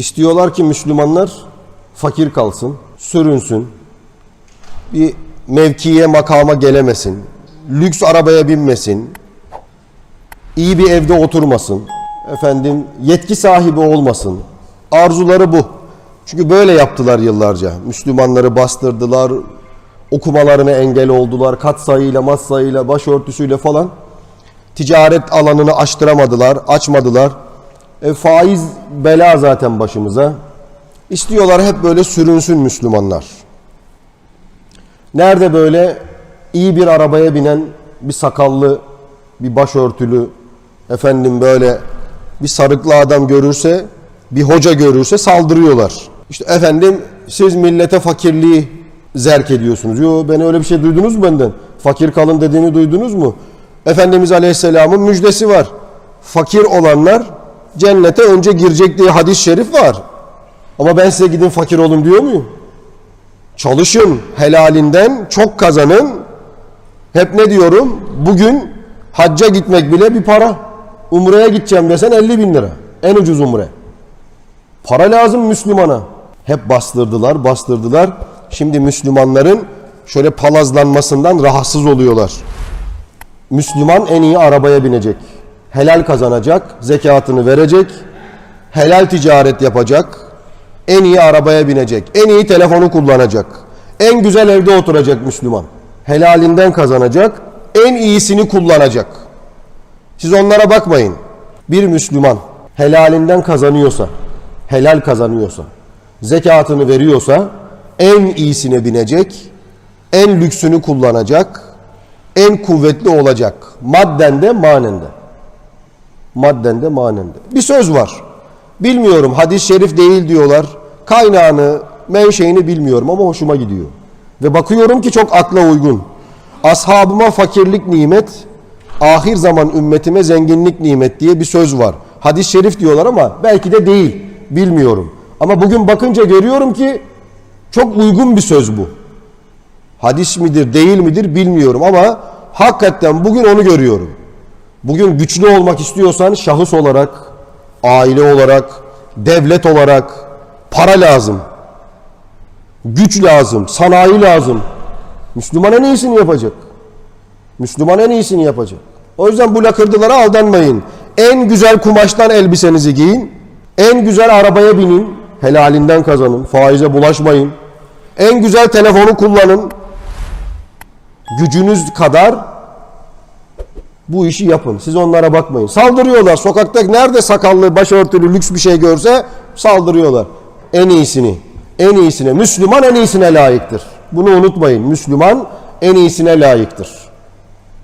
İstiyorlar ki Müslümanlar fakir kalsın, sürünsün, bir mevkiye makama gelemesin, lüks arabaya binmesin, iyi bir evde oturmasın, efendim yetki sahibi olmasın. Arzuları bu. Çünkü böyle yaptılar yıllarca. Müslümanları bastırdılar, okumalarına engel oldular, kat sayıyla, mat sayıyla, başörtüsüyle falan. Ticaret alanını açtıramadılar, açmadılar. E, faiz bela zaten başımıza. İstiyorlar hep böyle sürünsün Müslümanlar. Nerede böyle iyi bir arabaya binen bir sakallı, bir başörtülü, efendim böyle bir sarıklı adam görürse, bir hoca görürse saldırıyorlar. İşte efendim siz millete fakirliği zerk ediyorsunuz. Yo ben öyle bir şey duydunuz mu benden? Fakir kalın dediğini duydunuz mu? Efendimiz Aleyhisselam'ın müjdesi var. Fakir olanlar cennete önce girecek diye hadis-i şerif var. Ama ben size gidin fakir olun diyor muyum? Çalışın, helalinden çok kazanın. Hep ne diyorum? Bugün hacca gitmek bile bir para. Umre'ye gideceğim desen 50 bin lira. En ucuz umre. Para lazım Müslümana. Hep bastırdılar, bastırdılar. Şimdi Müslümanların şöyle palazlanmasından rahatsız oluyorlar. Müslüman en iyi arabaya binecek. Helal kazanacak, zekatını verecek. Helal ticaret yapacak. En iyi arabaya binecek. En iyi telefonu kullanacak. En güzel evde oturacak Müslüman. Helalinden kazanacak. En iyisini kullanacak. Siz onlara bakmayın. Bir Müslüman helalinden kazanıyorsa, helal kazanıyorsa, zekatını veriyorsa en iyisine binecek, en lüksünü kullanacak, en kuvvetli olacak. Madden de manen de. Madden de manen de. Bir söz var. Bilmiyorum hadis-i şerif değil diyorlar. Kaynağını, menşeini bilmiyorum ama hoşuma gidiyor. Ve bakıyorum ki çok akla uygun. Ashabıma fakirlik nimet, ahir zaman ümmetime zenginlik nimet diye bir söz var. Hadis-i şerif diyorlar ama belki de değil. Bilmiyorum. Ama bugün bakınca görüyorum ki çok uygun bir söz bu. Hadis midir değil midir bilmiyorum ama hakikaten bugün onu görüyorum. Bugün güçlü olmak istiyorsan şahıs olarak, aile olarak, devlet olarak para lazım. Güç lazım, sanayi lazım. Müslüman en iyisini yapacak. Müslüman en iyisini yapacak. O yüzden bu lakırdılara aldanmayın. En güzel kumaştan elbisenizi giyin. En güzel arabaya binin. Helalinden kazanın. Faize bulaşmayın. En güzel telefonu kullanın. Gücünüz kadar bu işi yapın. Siz onlara bakmayın. Saldırıyorlar. Sokakta nerede sakallı, başörtülü, lüks bir şey görse saldırıyorlar. En iyisini, en iyisine. Müslüman en iyisine layıktır. Bunu unutmayın. Müslüman en iyisine layıktır.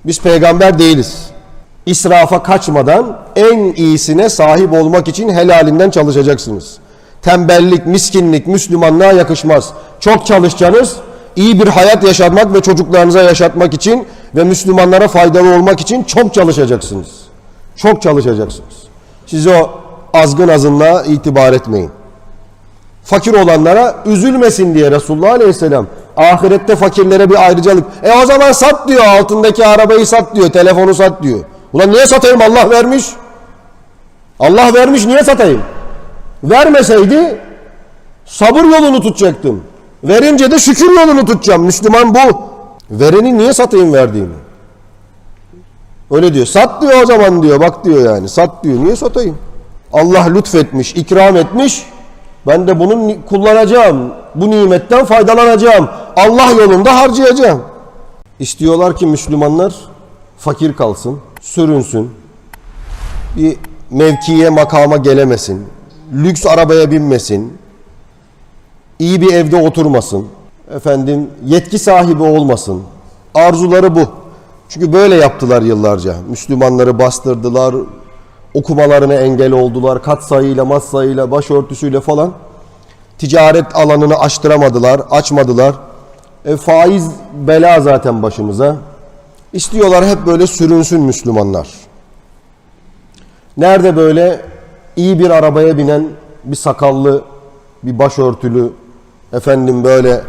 Biz peygamber değiliz. İsrafa kaçmadan en iyisine sahip olmak için helalinden çalışacaksınız. Tembellik, miskinlik Müslümanlığa yakışmaz. Çok çalışacaksınız. İyi bir hayat yaşatmak ve çocuklarınıza yaşatmak için ve Müslümanlara faydalı olmak için çok çalışacaksınız. Çok çalışacaksınız. Siz o azgın azınlığa itibar etmeyin. Fakir olanlara üzülmesin diye Resulullah Aleyhisselam ahirette fakirlere bir ayrıcalık. E o zaman sat diyor altındaki arabayı sat diyor telefonu sat diyor. Ulan niye satayım Allah vermiş. Allah vermiş niye satayım? Vermeseydi sabır yolunu tutacaktım. Verince de şükür yolunu tutacağım. Müslüman bu. Vereni niye satayım verdiğimi? Öyle diyor. Sat diyor o zaman diyor. Bak diyor yani. Sat diyor. Niye satayım? Allah lütfetmiş, ikram etmiş. Ben de bunu kullanacağım. Bu nimetten faydalanacağım. Allah yolunda harcayacağım. İstiyorlar ki Müslümanlar fakir kalsın, sürünsün. Bir mevkiye, makama gelemesin. Lüks arabaya binmesin. İyi bir evde oturmasın. Efendim yetki sahibi olmasın. Arzuları bu. Çünkü böyle yaptılar yıllarca. Müslümanları bastırdılar, okumalarına engel oldular, kat sayıyla, mat sayıyla, başörtüsüyle falan. Ticaret alanını açtıramadılar, açmadılar. E, faiz bela zaten başımıza. İstiyorlar hep böyle sürünsün Müslümanlar. Nerede böyle iyi bir arabaya binen bir sakallı, bir başörtülü, efendim böyle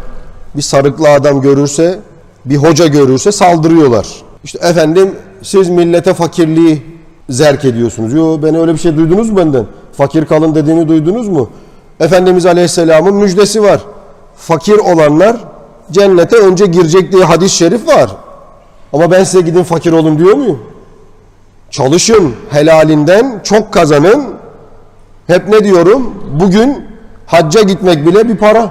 bir sarıklı adam görürse, bir hoca görürse saldırıyorlar. İşte efendim siz millete fakirliği zerk ediyorsunuz. Yo ben öyle bir şey duydunuz mu benden? Fakir kalın dediğini duydunuz mu? Efendimiz Aleyhisselam'ın müjdesi var. Fakir olanlar cennete önce girecek diye hadis-i şerif var. Ama ben size gidin fakir olun diyor muyum? Çalışın, helalinden çok kazanın. Hep ne diyorum? Bugün hacca gitmek bile bir para.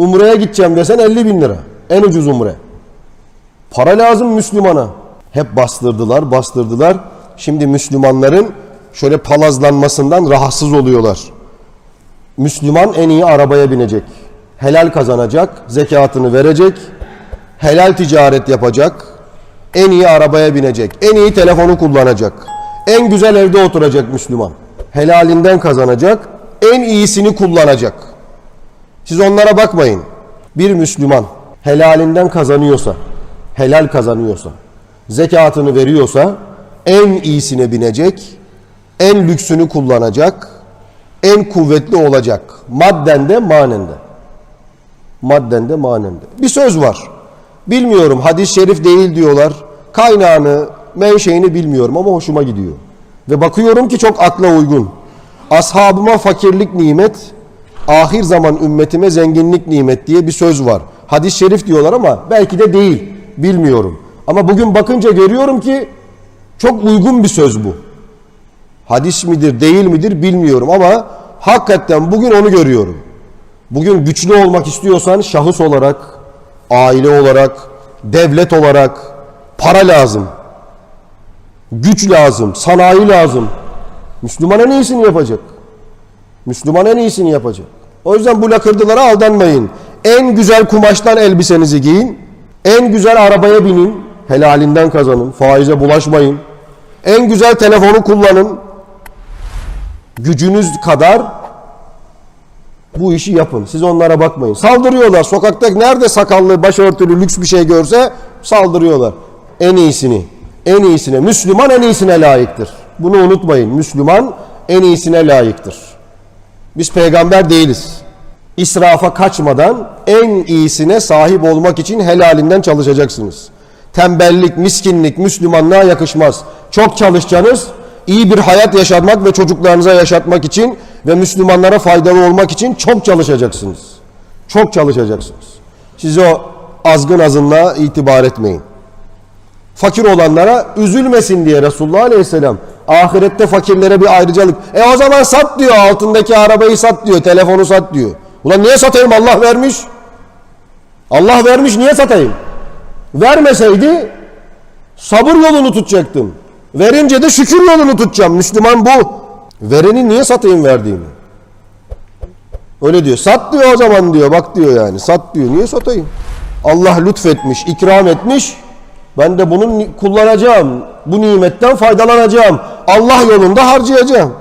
Umre'ye gideceğim desen 50 bin lira. En ucuz umre. Para lazım Müslümana. Hep bastırdılar, bastırdılar. Şimdi Müslümanların şöyle palazlanmasından rahatsız oluyorlar. Müslüman en iyi arabaya binecek. Helal kazanacak, zekatını verecek, helal ticaret yapacak, en iyi arabaya binecek, en iyi telefonu kullanacak, en güzel evde oturacak Müslüman. Helalinden kazanacak, en iyisini kullanacak. Siz onlara bakmayın. Bir Müslüman helalinden kazanıyorsa, helal kazanıyorsa, zekatını veriyorsa en iyisine binecek, en lüksünü kullanacak, en kuvvetli olacak. Madden de manen de. Madden de manen de. Bir söz var. Bilmiyorum hadis-i şerif değil diyorlar. Kaynağını, menşeini bilmiyorum ama hoşuma gidiyor. Ve bakıyorum ki çok akla uygun. Ashabıma fakirlik nimet, ahir zaman ümmetime zenginlik nimet diye bir söz var. Hadis-i şerif diyorlar ama belki de değil. Bilmiyorum. Ama bugün bakınca görüyorum ki çok uygun bir söz bu. Hadis midir değil midir bilmiyorum ama hakikaten bugün onu görüyorum. Bugün güçlü olmak istiyorsan şahıs olarak, aile olarak, devlet olarak para lazım. Güç lazım, sanayi lazım. Müslüman en iyisini yapacak. Müslüman en iyisini yapacak. O yüzden bu lakırdılara aldanmayın. En güzel kumaştan elbisenizi giyin. En güzel arabaya binin. Helalinden kazanın. Faize bulaşmayın. En güzel telefonu kullanın. Gücünüz kadar bu işi yapın. Siz onlara bakmayın. Saldırıyorlar. Sokakta nerede sakallı, başörtülü, lüks bir şey görse saldırıyorlar. En iyisini, en iyisine. Müslüman en iyisine layıktır. Bunu unutmayın. Müslüman en iyisine layıktır. Biz peygamber değiliz. İsrafa kaçmadan en iyisine sahip olmak için helalinden çalışacaksınız. Tembellik, miskinlik Müslümanlığa yakışmaz. Çok çalışacaksınız. iyi bir hayat yaşatmak ve çocuklarınıza yaşatmak için ve Müslümanlara faydalı olmak için çok çalışacaksınız. Çok çalışacaksınız. Siz o azgın azınlığa itibar etmeyin. Fakir olanlara üzülmesin diye Resulullah Aleyhisselam ahirette fakirlere bir ayrıcalık. E o zaman sat diyor altındaki arabayı sat diyor telefonu sat diyor. Ulan niye satayım Allah vermiş. Allah vermiş niye satayım? Vermeseydi sabır yolunu tutacaktım. Verince de şükür yolunu tutacağım. Müslüman bu. Vereni niye satayım verdiğimi? Öyle diyor. Sat diyor o zaman diyor. Bak diyor yani. Sat diyor. Niye satayım? Allah lütfetmiş, ikram etmiş. Ben de bunu kullanacağım. Bu nimetten faydalanacağım. Allah yolunda harcayacağım.